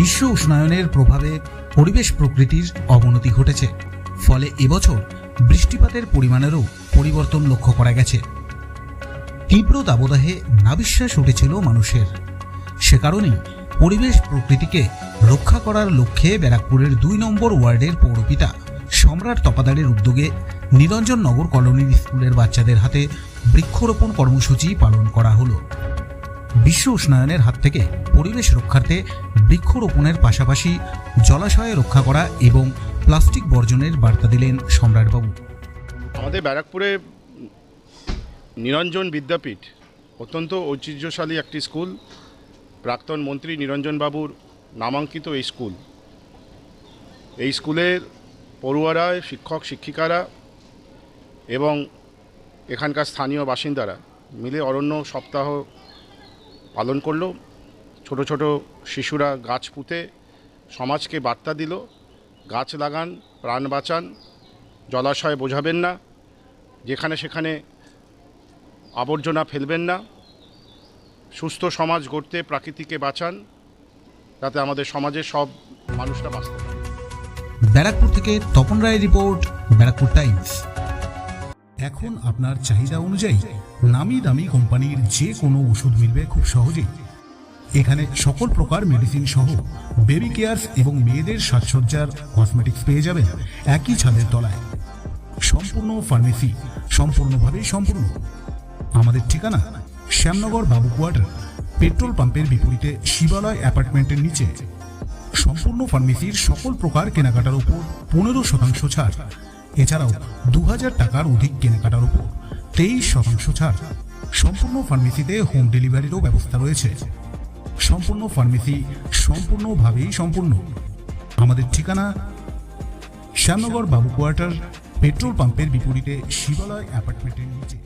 বিশ্ব উষ্ণায়নের প্রভাবে পরিবেশ প্রকৃতির অবনতি ঘটেছে। ফলে এবছর বৃষ্টিপাতের পরিমাণেরও পরিবর্তন লক্ষ্য করা গেছে। তীব্র দাবদাহে নাবিশ্বাস উঠেছিল মানুষের। সে কারণেই পরিবেশ প্রকৃতিকে রক্ষা করার লক্ষ্যে ব্যারাকপুরের দুই নম্বর ওয়ার্ডের পৌরপিতা সম্রাট তপাদারের উদ্যোগে নিরঞ্জন নগর কলোনির স্কুলের বাচ্চাদের হাতে বৃক্ষরোপণ কর্মসূচি পালন করা হলো। বিশ্ব উষ্ণায়নের হাত থেকে পরিবেশ রক্ষার্থে বৃক্ষরোপণের পাশাপাশি জলাশয়ে রক্ষা করা এবং প্লাস্টিক বর্জনের বার্তা দিলেন সম্রাটবাবু। আমাদের ব্যারাকপুরে নিরঞ্জন বিদ্যাপীঠ অত্যন্ত ঐতিহ্যশালী একটি স্কুল, প্রাক্তন মন্ত্রী নিরঞ্জন বাবুর নামাঙ্কিত এই স্কুল। এই স্কুলের পড়ুয়ারা শিক্ষক, শিক্ষিকারা এবং এখানকার স্থানীয় বাসিন্দারা মিলে অরণ্য সপ্তাহ পালন করল। ছোট ছোট শিশুরা গাছ পুঁতে সমাজকে বার্তা দিল। গাছ লাগান, প্রাণ বাঁচান, জলাশয় বোঝাবেন না, যেখানে সেখানে আবর্জনা ফেলবেন না। সুস্থ সমাজ গড়তে প্রাকৃতিকে বাঁচান, যাতে আমাদের সমাজের সব মানুষরা বাঁচতে পারে। ব্যারাকপুর থেকে তপন রায়ের রিপোর্ট, ব্যারাকপুর টাইমস। এখন আপনার চাহিদা অনুযায়ী নামি দামি কোম্পানির যে কোনো ওষুধ মিলবে খুব সহজেই। এখানে সকল প্রকার মেডিসিন সহ বেবি কেয়ারস এবং মেয়েদের সাজসজ্জার কসমেটিক্স পেয়ে যাবেন একই ছাদের তলায়। সম্পূর্ণ ফার্মেসি সম্পূর্ণভাবে সম্পূর্ণ। আমাদের ঠিকানা শ্যামনগর বাবু কোয়ার্টার, পেট্রোল পাম্পের বিপরীতে শিবালয় অ্যাপার্টমেন্টের নিচে। সম্পূর্ণ ফার্মেসির সকল প্রকার কেনাকাটার উপর পনেরো শতাংশ ছাড়। এছাড়াও দু হাজার টাকার অধিক কেনাকাটার উপর তেইশ শতাংশ ছাড়। সম্পূর্ণ ফার্মেসিতে হোম ডেলিভারিরও ব্যবস্থা রয়েছে। সম্পূর্ণ ফার্মেসি সম্পূর্ণভাবেই সম্পূর্ণ। আমাদের ঠিকানা শ্যামনগর বাবু কোয়ার্টার, পেট্রোল পাম্পের বিপরীতে শিবালয় অ্যাপার্টমেন্টের নিচে।